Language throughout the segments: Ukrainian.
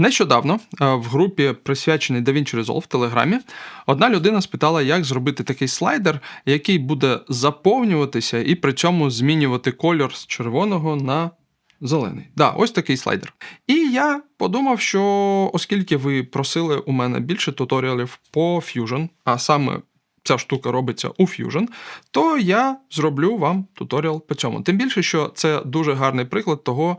Нещодавно е, в групі, присвяченій DaVinci Resolve в Телеграмі, одна людина спитала, як зробити такий слайдер, який буде заповнюватися і при цьому змінювати кольор з червоного на зелений. Да, ось такий слайдер. І я подумав, що оскільки ви просили у мене більше туторіалів по Fusion, а саме ця штука робиться у Fusion, то я зроблю вам туторіал по цьому. Тим більше, що це дуже гарний приклад того,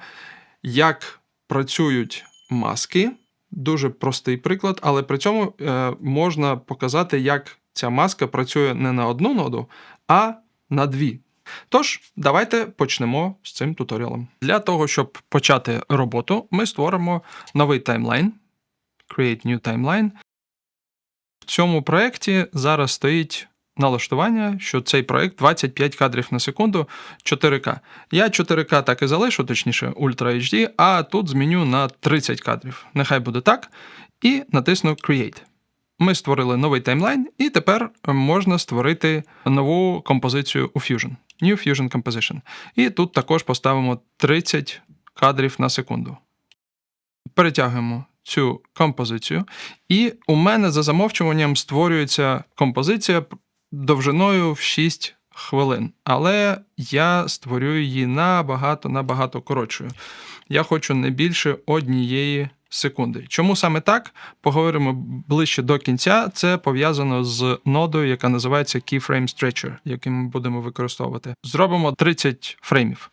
як працюють маски. Дуже простий приклад, але при цьому е, можна показати, як ця маска працює не на одну ноду, а на дві. Тож, давайте почнемо з цим туторіалом. Для того, щоб почати роботу, ми створимо новий таймлайн. Create new timeline. В цьому проєкті зараз стоїть налаштування, що цей проєкт 25 кадрів на секунду 4К. Я 4К так і залишу, точніше, Ultra HD, а тут зміню на 30 кадрів. Нехай буде так. І натисну Create. Ми створили новий таймлайн, і тепер можна створити нову композицію у Fusion. New Fusion Composition. І тут також поставимо 30 кадрів на секунду. Перетягуємо цю композицію. І у мене за замовчуванням створюється композиція довжиною в 6 хвилин. Але я створюю її набагато набагато коротшою. Я хочу не більше однієї секунди. Чому саме так? Поговоримо ближче до кінця. Це пов'язано з нодою, яка називається Keyframe Stretcher, який ми будемо використовувати. Зробимо 30 фреймів.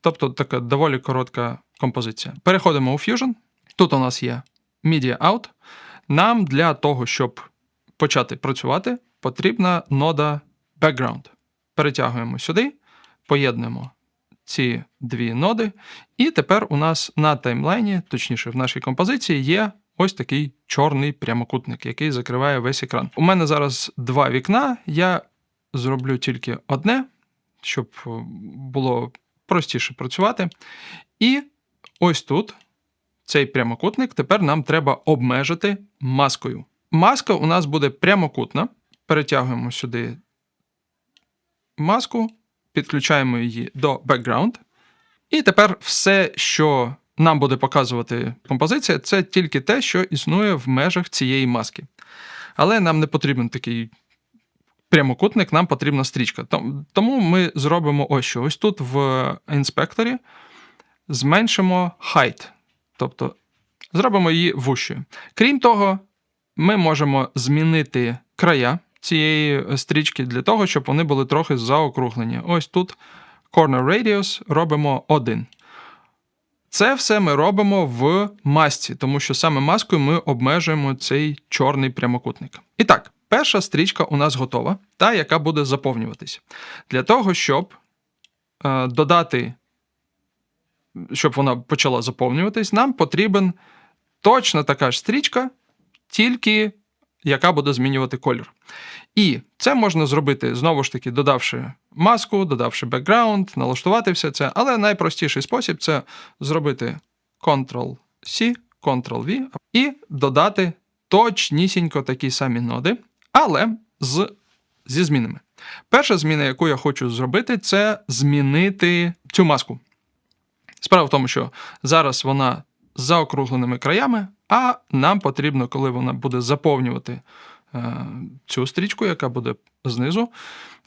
Тобто така доволі коротка композиція. Переходимо у Fusion. Тут у нас є Media Out. Нам для того, щоб почати працювати, потрібна нода Background. Перетягуємо сюди, поєднуємо ці дві ноди. І тепер у нас на таймлайні, точніше, в нашій композиції, є ось такий чорний прямокутник, який закриває весь екран. У мене зараз два вікна. Я зроблю тільки одне, щоб було простіше працювати. І ось тут. Цей прямокутник тепер нам треба обмежити маскою. Маска у нас буде прямокутна. Перетягуємо сюди маску, підключаємо її до background. І тепер все, що нам буде показувати композиція, це тільки те, що існує в межах цієї маски. Але нам не потрібен такий прямокутник, нам потрібна стрічка. Тому ми зробимо ось що. Ось тут в інспекторі зменшимо height, тобто зробимо її вущою. Крім того, ми можемо змінити края цієї стрічки для того, щоб вони були трохи заокруглені. Ось тут Corner Radius робимо 1. Це все ми робимо в масці, тому що саме маскою ми обмежуємо цей чорний прямокутник. І так, перша стрічка у нас готова, та яка буде заповнюватися. Для того, щоб е, додати, щоб вона почала заповнюватись, нам потрібен точно така ж стрічка, тільки яка буде змінювати колір. І це можна зробити, знову ж таки, додавши маску, додавши бекграунд, налаштувати все це. Але найпростіший спосіб це зробити Ctrl-C, Ctrl-V і додати точнісінько такі самі ноди, але з, зі змінами. Перша зміна, яку я хочу зробити, це змінити цю маску. Справа в тому, що зараз вона з заокругленими краями, а нам потрібно, коли вона буде заповнювати е, цю стрічку, яка буде знизу,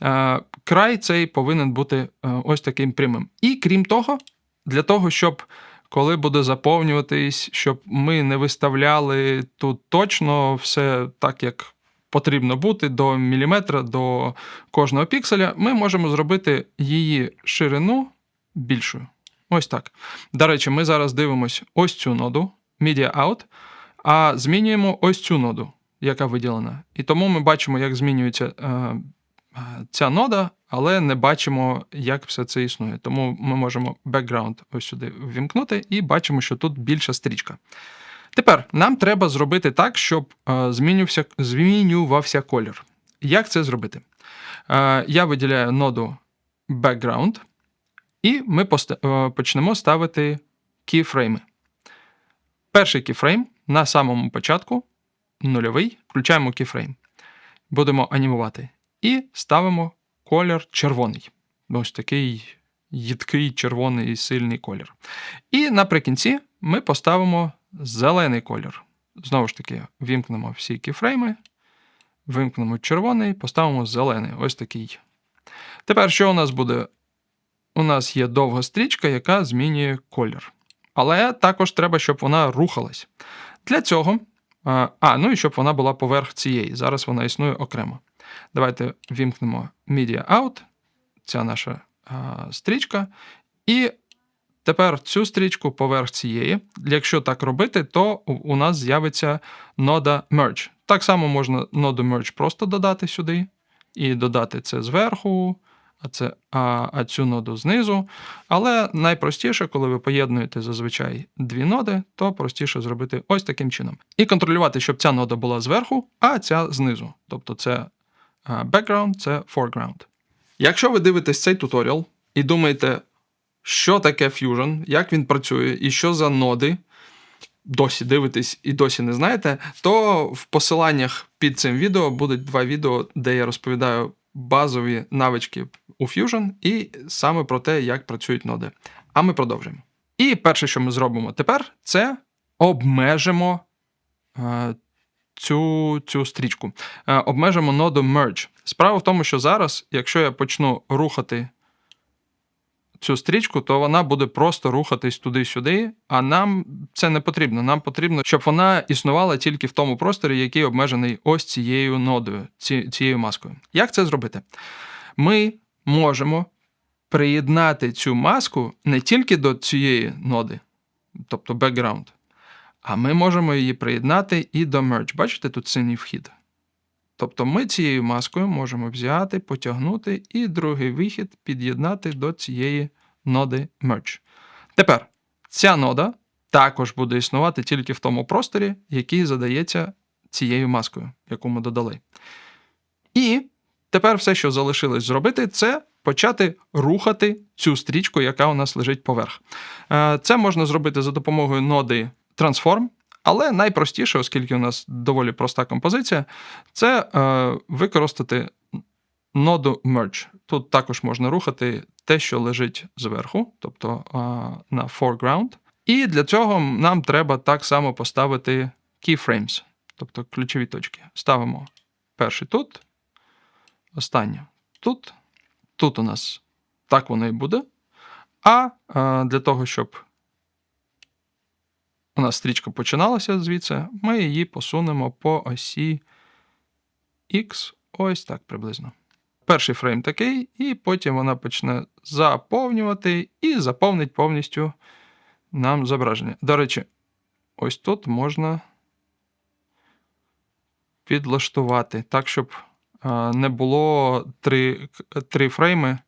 е, край цей повинен бути е, ось таким прямим. І крім того, для того, щоб коли буде заповнюватись, щоб ми не виставляли тут точно все так, як потрібно бути, до міліметра, до кожного пікселя, ми можемо зробити її ширину більшою. Ось так. До речі, ми зараз дивимося ось цю ноду, Media Out, а змінюємо ось цю ноду, яка виділена. І тому ми бачимо, як змінюється е, ця нода, але не бачимо, як все це існує. Тому ми можемо background ось сюди ввімкнути і бачимо, що тут більша стрічка. Тепер нам треба зробити так, щоб е, змінювався, змінювався колір. Як це зробити? Е, я виділяю ноду background. І ми е, почнемо ставити кіфрейми. Перший кіфрейм на самому початку, нульовий, включаємо кіфрейм. Будемо анімувати. І ставимо колір червоний. Ось такий їдкий червоний сильний колір. І наприкінці ми поставимо зелений колір. Знову ж таки, вімкнемо всі кіфрейми, вимкнемо червоний, поставимо зелений. Ось такий. Тепер що у нас буде? У нас є довга стрічка, яка змінює колір. Але також треба, щоб вона рухалась. Для цього. А, а, ну і щоб вона була поверх цієї. Зараз вона існує окремо. Давайте вімкнемо Media Out, ця наша а, стрічка. І тепер цю стрічку поверх цієї. Якщо так робити, то у- нас з'явиться нода Merge. Так само можна ноду Merge просто додати сюди і додати це зверху, це, а, а цю ноду знизу. Але найпростіше, коли ви поєднуєте зазвичай дві ноди, то простіше зробити ось таким чином. І контролювати, щоб ця нода була зверху, а ця знизу. Тобто це background, це foreground. Якщо ви дивитесь цей туторіал і думаєте, що таке Fusion, як він працює і що за ноди, досі дивитесь і досі не знаєте, то в посиланнях під цим відео будуть два відео, де я розповідаю базові навички у Fusion і саме про те, як працюють ноди. А ми продовжуємо. І перше, що ми зробимо тепер, це обмежимо е, цю, цю стрічку. Е, обмежимо ноду Merge. Справа в тому, що зараз, якщо я почну рухати цю стрічку, то вона буде просто рухатись туди-сюди, а нам це не потрібно. Нам потрібно, щоб вона існувала тільки в тому просторі, який обмежений ось цією нодою, ці, цією маскою. Як це зробити? Ми можемо приєднати цю маску не тільки до цієї ноди, тобто background, а ми можемо її приєднати і до merge. Бачите, тут синій вхід. Тобто ми цією маскою можемо взяти, потягнути і другий вихід під'єднати до цієї ноди Merge. Тепер ця нода також буде існувати тільки в тому просторі, який задається цією маскою, яку ми додали. І тепер все, що залишилось зробити, це почати рухати цю стрічку, яка у нас лежить поверх. Е, Це можна зробити за допомогою ноди Transform. Але найпростіше, оскільки у нас доволі проста композиція, це е, використати ноду Merge. Тут також можна рухати те, що лежить зверху, тобто е, на foreground. І для цього нам треба так само поставити keyframes, тобто ключові точки. Ставимо перший тут, останнє тут. Тут у нас так воно і буде. А е, для того, щоб у нас стрічка починалася звідси, ми її посунемо по осі X, ось так приблизно. Перший фрейм такий, і потім вона почне заповнювати і заповнить повністю нам зображення. До речі, ось тут можна підлаштувати так, щоб е, не було три, три фрейми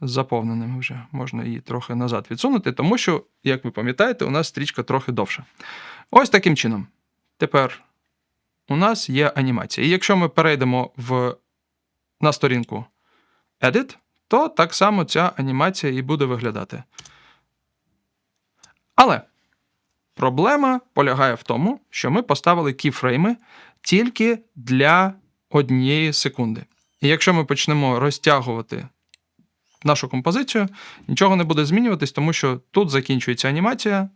заповненими вже. Можна її трохи назад відсунути, тому що, як ви пам'ятаєте, у нас стрічка трохи довша. Ось таким чином. Тепер у нас є анімація. І якщо ми перейдемо в, на сторінку Edit, то так само ця анімація і буде виглядати. Але проблема полягає в тому, що ми поставили кіфрейми тільки для однієї секунди. І якщо ми почнемо розтягувати нашу композицію, нічого не буде змінюватись, тому що тут закінчується анімація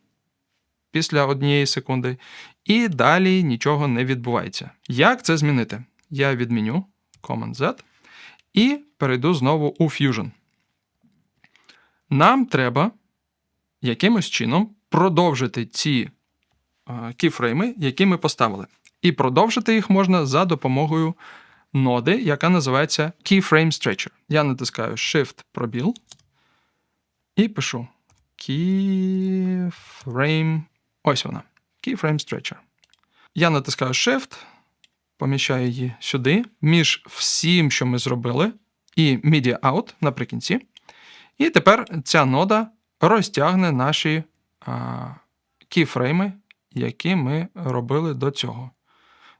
після однієї секунди, і далі нічого не відбувається. Як це змінити? Я відміню Command-Z і перейду знову у Fusion. Нам треба якимось чином продовжити ці кіфрейми, які ми поставили. І продовжити їх можна за допомогою ноди, яка називається Keyframe Stretcher. Я натискаю Shift пробіл і пишу Keyframe. Ось вона. Keyframe Stretcher. Я натискаю Shift, поміщаю її сюди, між всім, що ми зробили, і Media Out наприкінці. І тепер ця нода розтягне наші а, кіфрейми, які ми робили до цього.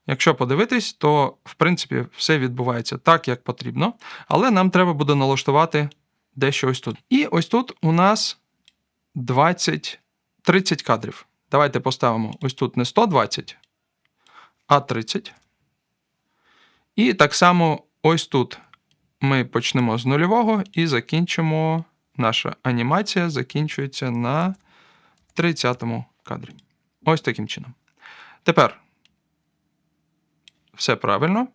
Якщо подивитись, то в принципі все відбувається так, як потрібно, але нам треба буде налаштувати дещо ось тут. І ось тут у нас 20, 30 кадрів. Давайте поставимо ось тут не 120, а 30. І так само ось тут ми почнемо з нульового і закінчимо. Наша анімація закінчується на 30 кадрі. Ось таким чином. Тепер все правильно.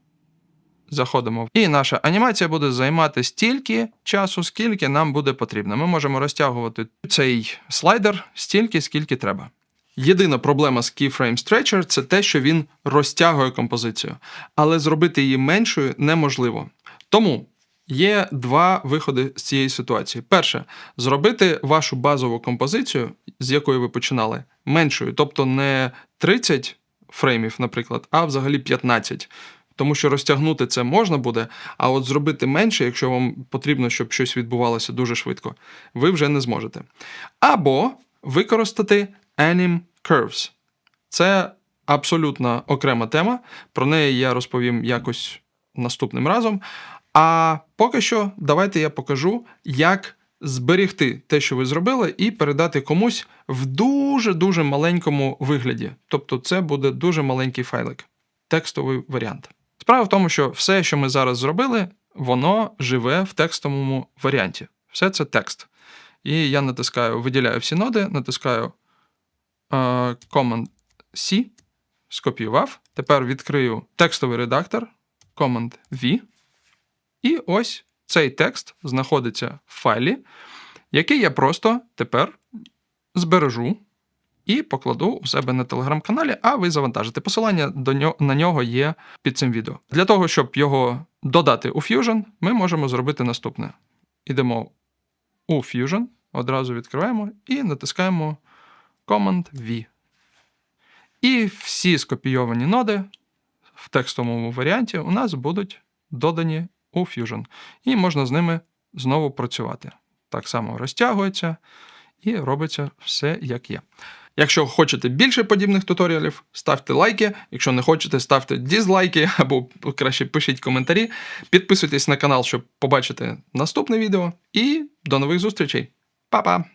Заходимо. І наша анімація буде займати стільки часу, скільки нам буде потрібно. Ми можемо розтягувати цей слайдер стільки, скільки треба. Єдина проблема з Keyframe Stretcher – це те, що він розтягує композицію, але зробити її меншою неможливо. Тому є два виходи з цієї ситуації. Перше, зробити вашу базову композицію, з якої ви починали, меншою, тобто не 30 фреймів, наприклад, а взагалі 15. Тому що розтягнути це можна буде, а от зробити менше, якщо вам потрібно, щоб щось відбувалося дуже швидко, ви вже не зможете. Або використати Anim Curves. Це абсолютно окрема тема. Про неї я розповім якось наступним разом. А поки що, давайте я покажу, як зберігти те, що ви зробили, і передати комусь в дуже-дуже маленькому вигляді. Тобто, це буде дуже маленький файлик, текстовий варіант. Справа в тому, що все, що ми зараз зробили, воно живе в текстовому варіанті. Все це текст. І я натискаю, виділяю всі ноди, натискаю е, Command C, скопіював. Тепер відкрию текстовий редактор, Command V. І ось цей текст знаходиться в файлі, який я просто тепер збережу і покладу у себе на телеграм-каналі, а ви завантажите. Посилання до нього, на нього є під цим відео. Для того, щоб його додати у Fusion, ми можемо зробити наступне: ідемо у Fusion, одразу відкриваємо і натискаємо Command V. І всі скопійовані ноди в текстовому варіанті у нас будуть додані у Fusion. І можна з ними знову працювати. Так само розтягується і робиться все як є. Якщо хочете більше подібних туторіалів, ставте лайки. Якщо не хочете, ставте дізлайки або краще пишіть коментарі. Підписуйтесь на канал, щоб побачити наступне відео. І до нових зустрічей. Па-па!